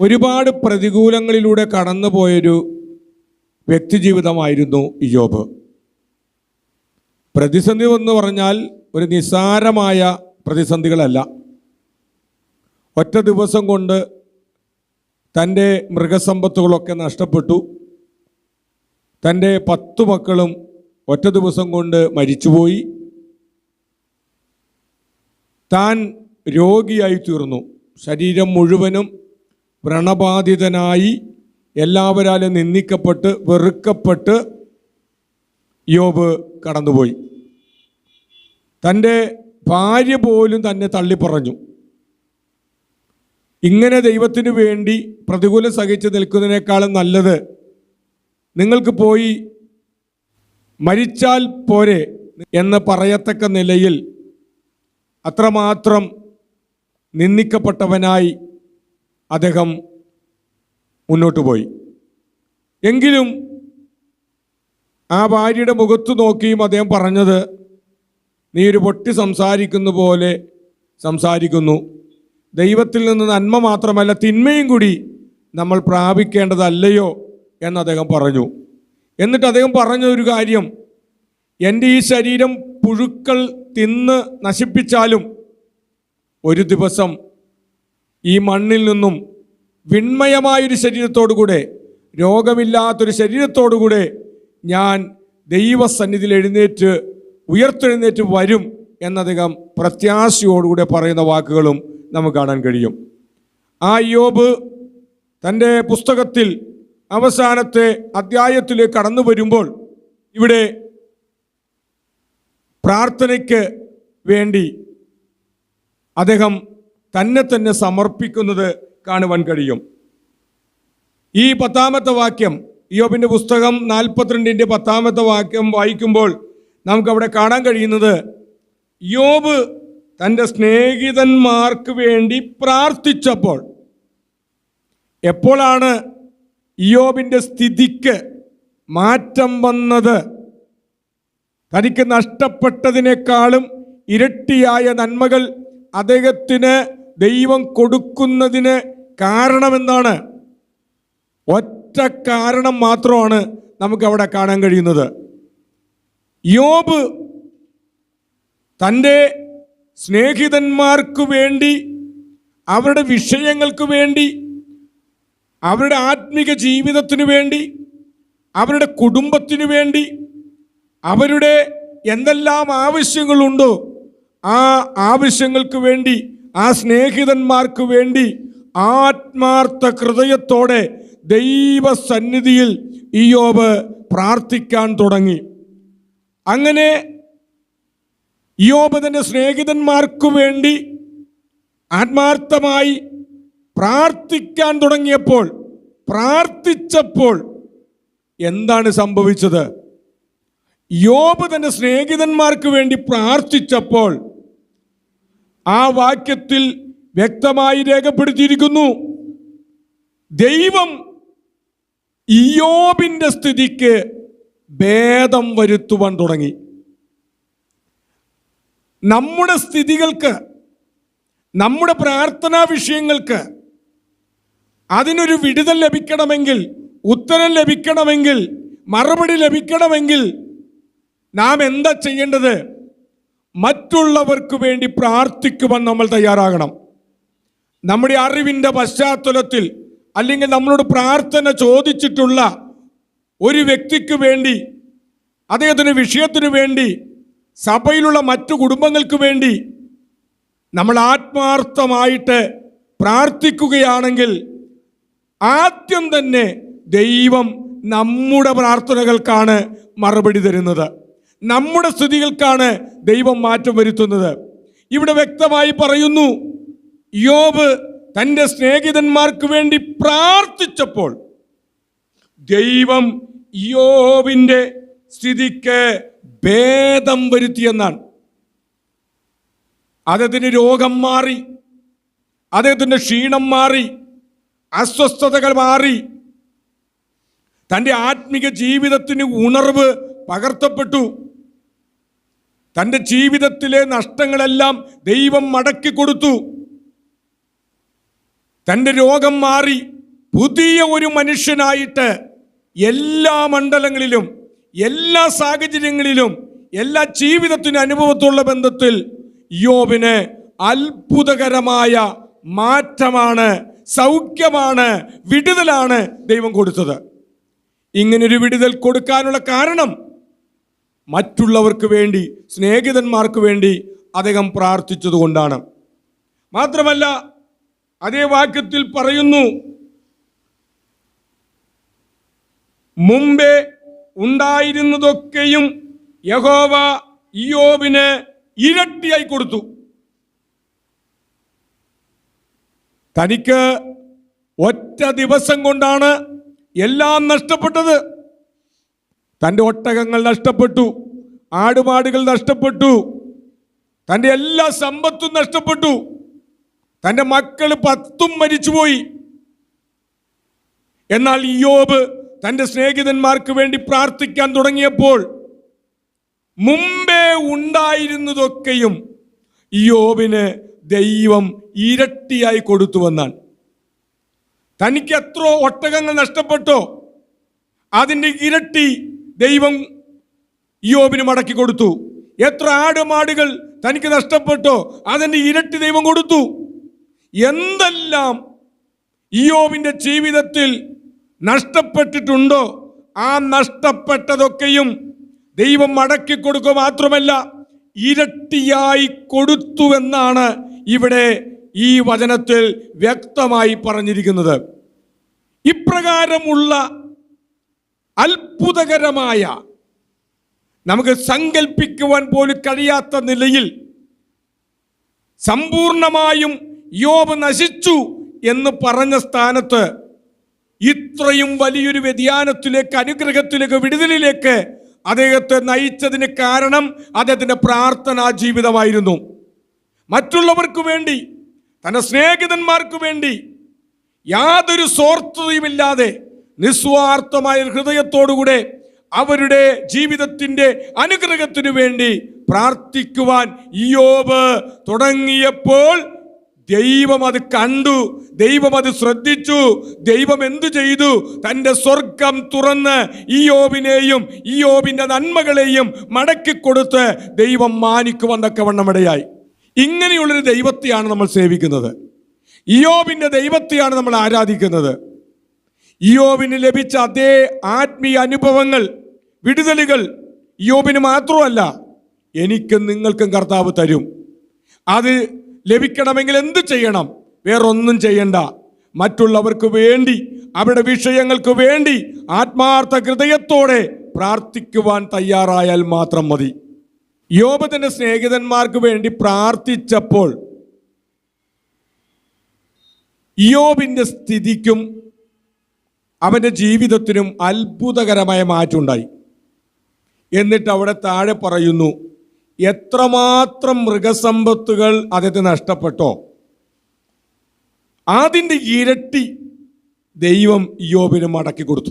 ഒരുപാട് പ്രതികൂലങ്ങളിലൂടെ കടന്നുപോയൊരു വ്യക്തിജീവിതമായിരുന്നു ഇയോബ് പ്രതിസന്ധി എന്ന് പറഞ്ഞാൽ ഒരു നിസ്സാരമായ പ്രതിസന്ധികളല്ല. ഒറ്റ ദിവസം കൊണ്ട് തന്റെ മൃഗസമ്പത്തുകളൊക്കെ നഷ്ടപ്പെട്ടു. തന്റെ പത്തു മക്കളും ഒറ്റ ദിവസം കൊണ്ട് മരിച്ചുപോയി. താൻ രോഗിയായി തീർന്നു. ശരീരം മുഴുവനും വ്രണബാധിതനായി എല്ലാവരാലും നിന്ദിക്കപ്പെട്ട് വെറുക്കപ്പെട്ട് യോബ് കടന്നുപോയി. തന്റെ ഭാര്യ പോലും തന്നെ തള്ളിപ്പറഞ്ഞു. ഇങ്ങനെ ദൈവത്തിന് വേണ്ടി പ്രതികൂലം സഹിച്ച് നിൽക്കുന്നതിനേക്കാളും നല്ലത് നിങ്ങൾക്ക് പോയി മരിച്ചാൽ പോരെ എന്ന് പറയത്തക്ക നിലയിൽ അത്രമാത്രം നിന്ദിക്കപ്പെട്ടവനായി അദ്ദേഹം മുന്നോട്ട് പോയി. എങ്കിലും ആ ഭാര്യയുടെ മുഖത്ത് നോക്കിയും അദ്ദേഹം പറഞ്ഞത് നീ ഒരു പൊട്ടി സംസാരിക്കുന്ന പോലെ സംസാരിക്കുന്നു. ദൈവത്തിൽ നിന്ന് നന്മ മാത്രമല്ല തിന്മയും കൂടി നമ്മൾ പ്രാപിക്കേണ്ടതല്ലയോ? എന്ന് അദ്ദേഹം പറഞ്ഞു. എന്നിട്ട് അദ്ദേഹം പറഞ്ഞ ഒരു കാര്യം എന്റെ ഈ ശരീരം പുഴുക്കൾ തിന്ന് നശിപ്പിച്ചാലും ഒരു ദിവസം ഈ മണ്ണിൽ നിന്നും വിണ്മയമായൊരു ശരീരത്തോടുകൂടെ രോഗമില്ലാത്തൊരു ശരീരത്തോടുകൂടെ ഞാൻ ദൈവസന്നിധിയിൽ എഴുന്നേറ്റ് ഉയർത്തെഴുന്നേറ്റ് വരും എന്നദ്ദേഹം പ്രത്യാശയോടുകൂടെ പറയുന്ന വാക്കുകളും നമുക്ക് കാണാൻ കഴിയും. ആ യോബ് തന്റെ പുസ്തകത്തിൽ അവസാനത്തെ അധ്യായത്തിലേക്ക് കടന്നു വരുമ്പോൾ ഇവിടെ പ്രാർത്ഥനയ്ക്ക് വേണ്ടി അദ്ദേഹം തന്നെ തന്നെ സമർപ്പിക്കുന്നത് കാണുവാൻ കഴിയും. ഈ പത്താമത്തെ വാക്യം യോബിന്റെ പുസ്തകം നാൽപ്പത്തിരണ്ടിന്റെ പത്താമത്തെ വാക്യം വായിക്കുമ്പോൾ നമുക്കവിടെ കാണാൻ കഴിയുന്നത് യോബ് തന്റെ സ്നേഹിതന്മാർക്ക് വേണ്ടി പ്രാർത്ഥിച്ചപ്പോൾ എപ്പോഴാണ് യോബിന്റെ സ്ഥിതിക്ക് മാറ്റം വന്നത്? തനിക്ക് നഷ്ടപ്പെട്ടതിനേക്കാളും ഇരട്ടിയായ നന്മകൾ അദ്ദേഹത്തിന് ദൈവം കൊടുക്കുന്നതിന് കാരണമെന്താണ്? ഒറ്റ കാരണം മാത്രമാണ് നമുക്കവിടെ കാണാൻ കഴിയുന്നത്. യോബ് തന്റെ സ്നേഹിതന്മാർക്ക് വേണ്ടി അവരുടെ വിഷയങ്ങൾക്ക് വേണ്ടി അവരുടെ ആത്മീക ജീവിതത്തിനു വേണ്ടി അവരുടെ കുടുംബത്തിനു വേണ്ടി അവരുടെ എന്തെല്ലാം ആവശ്യങ്ങളുണ്ടോ ആ ആവശ്യങ്ങൾക്ക് വേണ്ടി ആ സ്നേഹിതന്മാർക്ക് വേണ്ടി ആത്മാർത്ഥ ഹൃദയത്തോടെ ദൈവസന്നിധിയിൽ ഇയോബ് പ്രാർത്ഥിക്കാൻ തുടങ്ങി. അങ്ങനെ ഇയോബ് തന്റെ സ്നേഹിതന്മാർക്കു വേണ്ടി ആത്മാർത്ഥമായി പ്രാർത്ഥിക്കാൻ തുടങ്ങിയപ്പോൾ പ്രാർത്ഥിച്ചപ്പോൾ എന്താണ് സംഭവിച്ചത്? യോബ് തന്റെ സ്നേഹിതന്മാർക്ക് വേണ്ടി പ്രാർത്ഥിച്ചപ്പോൾ ആ വാക്യത്തിൽ വ്യക്തമായി രേഖപ്പെടുത്തിയിരിക്കുന്നു. ദൈവം ഇയോബിന്റെ സ്ഥിതിക്ക് ഭേദം വരുത്തുവാൻ തുടങ്ങി. നമ്മുടെ സ്ഥിതികൾക്ക് നമ്മുടെ പ്രാർത്ഥനാ വിഷയങ്ങൾക്ക് അതിനൊരു വിടുതൽ ലഭിക്കണമെങ്കിൽ ഉത്തരം ലഭിക്കണമെങ്കിൽ മറുപടി ലഭിക്കണമെങ്കിൽ നാം എന്താ ചെയ്യേണ്ടത്? മറ്റുള്ളവർക്ക് വേണ്ടി പ്രാർത്ഥിക്കുവാൻ നമ്മൾ തയ്യാറാകണം. നമ്മുടെ അറിവിന്റെ പശ്ചാത്തലത്തിൽ അല്ലെങ്കിൽ നമ്മളോട് പ്രാർത്ഥന ചോദിച്ചിട്ടുള്ള ഒരു വ്യക്തിക്ക് വേണ്ടി അദ്ദേഹത്തിന് വിഷയത്തിന് വേണ്ടി സഭയിലുള്ള മറ്റു കുടുംബങ്ങൾക്ക് വേണ്ടി നമ്മൾ ആത്മാർത്ഥമായിട്ട് പ്രാർത്ഥിക്കുകയാണെങ്കിൽ ആദ്യം തന്നെ ദൈവം നമ്മുടെ പ്രാർത്ഥനകൾക്കാണ് മറുപടി തരുന്നത്. നമ്മുടെ സ്ഥിതികൾക്കാണ് ദൈവം മാറ്റം വരുത്തുന്നത്. ഇവിടെ വ്യക്തമായി പറയുന്നു യോബ് തന്റെ സ്നേഹിതന്മാർക്ക് വേണ്ടി പ്രാർത്ഥിച്ചപ്പോൾ ദൈവം യോബിന്റെ സ്ഥിതിക്ക് ഭേദം വരുത്തിയെന്നാണ് അദ്ദേഹത്തിന് രോഗം മാറി അദ്ദേഹത്തിന്റെ ക്ഷീണം മാറി അസ്വസ്ഥതകൾ മാറി. തന്റെ ആത്മീക ജീവിതത്തിന് ഉണർവ് പകർത്തപ്പെട്ടു. തന്റെ ജീവിതത്തിലെ നഷ്ടങ്ങളെല്ലാം ദൈവം മടക്കി കൊടുത്തു. തന്റെ രോഗം മാറി പുതിയ ഒരു മനുഷ്യനായിട്ട് എല്ലാ മണ്ഡലങ്ങളിലും എല്ലാ സാഹചര്യങ്ങളിലും എല്ലാ ജീവിതത്തിന് അനുഭവത്തുള്ള ബന്ധത്തിൽ യോബിന് അത്ഭുതകരമായ മാറ്റമാണ് സൗഖ്യമാണ് വിടുതലാണ് ദൈവം കൊടുത്തത്. ഇങ്ങനൊരു വിടുതൽ കൊടുക്കാനുള്ള കാരണം മറ്റുള്ളവർക്ക് വേണ്ടി സ്നേഹിതന്മാർക്ക് വേണ്ടി അദ്ദേഹം പ്രാർത്ഥിച്ചതുകൊണ്ടാണ്. മാത്രമല്ല അതേ വാക്യത്തിൽ പറയുന്നു മുമ്പേ ഉണ്ടായിരുന്നതൊക്കെയും യഹോവ ഇയോബിന് ഇരട്ടിയായി കൊടുത്തു. തനിക്ക് ഒറ്റ ദിവസം കൊണ്ടാണ് എല്ലാം നഷ്ടപ്പെട്ടത്. തന്റെ ഒട്ടകങ്ങൾ നഷ്ടപ്പെട്ടു ആടുമാടുകൾ നഷ്ടപ്പെട്ടു തന്റെ എല്ലാ സമ്പത്തും നഷ്ടപ്പെട്ടു. തന്റെ മക്കൾ പത്തും മരിച്ചുപോയി. എന്നാൽ യോബ് തന്റെ സ്നേഹിതന്മാർക്ക് വേണ്ടി പ്രാർത്ഥിക്കാൻ തുടങ്ങിയപ്പോൾ മുമ്പേ ഉണ്ടായിരുന്നതൊക്കെയും യോബിന് ദൈവം ഇരട്ടിയായി കൊടുത്തുവെന്നാണ് തനിക്ക് എത്ര ഒട്ടകങ്ങൾ നഷ്ടപ്പെട്ടോ അതിന്റെ ഇരട്ടി ദൈവം യോബിന് മടക്കി കൊടുത്തു. എത്ര ആടുമാടുകൾ തനിക്ക് നഷ്ടപ്പെട്ടോ അതിന്റെ ഇരട്ടി ദൈവം കൊടുത്തു. എന്തെല്ലാം ഇയോബിന്റെ ജീവിതത്തിൽ നഷ്ടപ്പെട്ടിട്ടുണ്ടോ ആ നഷ്ടപ്പെട്ടതൊക്കെയും ദൈവം മടക്കി കൊടുക്കുക മാത്രമല്ല ഇരട്ടിയായി കൊടുത്തുവെന്നാണ് ഇവിടെ ഈ വചനത്തിൽ വ്യക്തമായി പറഞ്ഞിരിക്കുന്നത്. ഇപ്രകാരമുള്ള അത്ഭുതകരമായ നമുക്ക് സങ്കല്പിക്കുവാൻ പോലും കഴിയാത്ത നിലയിൽ സമ്പൂർണമായും യോബ് നശിച്ചു എന്ന് പറഞ്ഞ സ്ഥാനത്ത് ഇത്രയും വലിയൊരു വ്യതിയാനത്തിലേക്ക് അനുഗ്രഹത്തിലേക്ക് വിടുതലിലേക്ക് അദ്ദേഹത്തെ നയിച്ചതിന് കാരണം അദ്ദേഹത്തിന്റെ പ്രാർത്ഥനാ ജീവിതമായിരുന്നു. മറ്റുള്ളവർക്ക് വേണ്ടി തന്റെ സ്നേഹിതന്മാർക്ക് വേണ്ടി യാതൊരു സ്വാർത്ഥതയുമില്ലാതെ നിസ്വാർത്ഥമായ ഹൃദയത്തോടുകൂടെ അവരുടെ ജീവിതത്തിന്റെ അനുഗ്രഹത്തിനു വേണ്ടി പ്രാർത്ഥിക്കുവാൻ യോബ് തുടങ്ങിയപ്പോൾ ദൈവം അത് കണ്ടു ദൈവം അത് ശ്രദ്ധിച്ചു ദൈവം എന്തു ചെയ്തു? തന്റെ സ്വർഗം തുറന്ന് ഇയോബിനെയും ഇയോബിന്റെ നന്മകളെയും മടക്കി കൊടുത്ത് ദൈവം മാനിക്കുവാൻ തക്കവണ്ണമിടയായി ഇങ്ങനെയുള്ളൊരു ദൈവത്തെയാണ് നമ്മൾ സേവിക്കുന്നത്. ഇയോബിന്റെ ദൈവത്തെയാണ് നമ്മൾ ആരാധിക്കുന്നത്. ഇയോബിന് ലഭിച്ച അതേ ആത്മീയ അനുഭവങ്ങൾ വിടുതലുകൾ യോബിന് മാത്രമല്ല എനിക്കും നിങ്ങൾക്കും കർത്താവ് തരും. അത് ലഭിക്കണമെങ്കിൽ എന്ത് ചെയ്യണം? വേറൊന്നും ചെയ്യണ്ട. മറ്റുള്ളവർക്ക് വേണ്ടി അവരുടെ വിഷയങ്ങൾക്ക് വേണ്ടി ആത്മാർത്ഥ ഹൃദയത്തോടെ പ്രാർത്ഥിക്കുവാൻ തയ്യാറായാൽ മാത്രം മതി. യോബ തന്റെ സ്നേഹിതന്മാർക്ക് വേണ്ടി പ്രാർത്ഥിച്ചപ്പോൾ യോബിന്റെ സ്ഥിതിക്കും അവന്റെ ജീവിതത്തിനും അത്ഭുതകരമായ മാറ്റമുണ്ടായി. എന്നിട്ട് അവിടെ താഴെ പറയുന്നു എത്രമാത്രം മൃഗസമ്പത്തുകൾ അദ്ദേഹത്തെ നഷ്ടപ്പെട്ടോ? അതിന്റെ ഇരട്ടി ദൈവം യോബിന് മടക്കി കൊടുത്തു.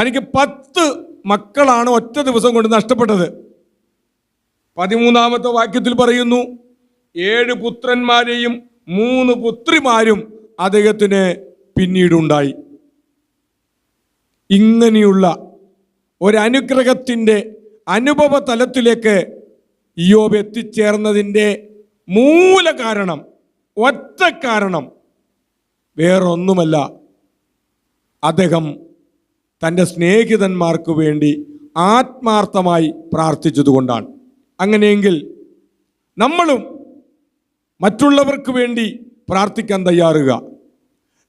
തനിക്ക് പത്ത് മക്കളാണ് ഒറ്റ ദിവസം കൊണ്ട് നഷ്ടപ്പെട്ടത്. പതിമൂന്നാമത്തെ വാക്യത്തിൽ പറയുന്നു ഏഴ് പുത്രന്മാരെയും മൂന്ന് പുത്രിമാരും അദ്ദേഹത്തിന് പിന്നീടുണ്ടായി. ഇങ്ങനെയുള്ള ഒരനുഗ്രഹത്തിന്റെ അനുഭവ തലത്തിലേക്ക് യോബ് എത്തിച്ചേർന്നതിന്റെ മൂല കാരണം ഒറ്റ കാരണം വേറൊന്നുമല്ല. അദ്ദേഹം തന്റെ സ്നേഹിതന്മാർക്ക് വേണ്ടി ആത്മാർത്ഥമായി പ്രാർത്ഥിച്ചതുകൊണ്ടാണ്. അങ്ങനെയെങ്കിൽ നമ്മളും മറ്റുള്ളവർക്ക് വേണ്ടി പ്രാർത്ഥിക്കാൻ തയ്യാറുക.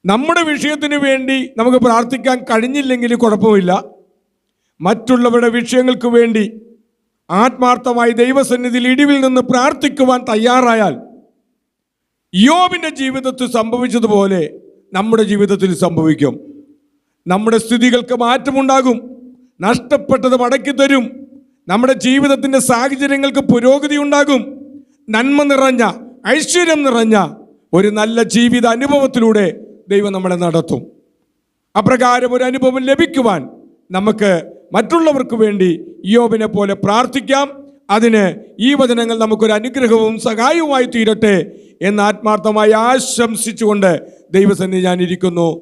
നമ്മുടെ വിഷയത്തിന് വേണ്ടി നമുക്ക് പ്രാർത്ഥിക്കാൻ കഴിഞ്ഞില്ലെങ്കിൽ കുഴപ്പമില്ല. മറ്റുള്ളവരുടെ വിഷയങ്ങൾക്ക് വേണ്ടി ആത്മാർത്ഥമായി ദൈവസന്നിധിയിൽ ഇടിവിൽ നിന്ന് പ്രാർത്ഥിക്കുവാൻ തയ്യാറായാൽ യോബിന്റെ ജീവിതത്തിൽ സംഭവിച്ചതുപോലെ നമ്മുടെ ജീവിതത്തിൽ സംഭവിക്കും. നമ്മുടെ സ്ഥിതികൾക്ക് മാറ്റമുണ്ടാകും. നഷ്ടപ്പെട്ടത് മടക്കി തരും. നമ്മുടെ ജീവിതത്തിന്റെ സാഹചര്യങ്ങൾക്ക് പുരോഗതി ഉണ്ടാകും. നന്മ നിറഞ്ഞ ഐശ്വര്യം നിറഞ്ഞ ഒരു നല്ല ജീവിത അനുഭവത്തിലൂടെ ദൈവം നമ്മളെ നടത്തും. അപ്രകാരം ഒരു അനുഭവം ലഭിക്കുവാൻ നമുക്ക് മറ്റുള്ളവർക്ക് വേണ്ടി യോബിനെ പോലെ പ്രാർത്ഥിക്കാം. അതിന് ഈ വചനങ്ങൾ നമുക്കൊരു അനുഗ്രഹവും സഹായവുമായി തീരട്ടെ എന്ന് ആത്മാർത്ഥമായി ആശംസിച്ചുകൊണ്ട് ദൈവസന്നിധി ഞാൻ ഇരിക്കുന്നു.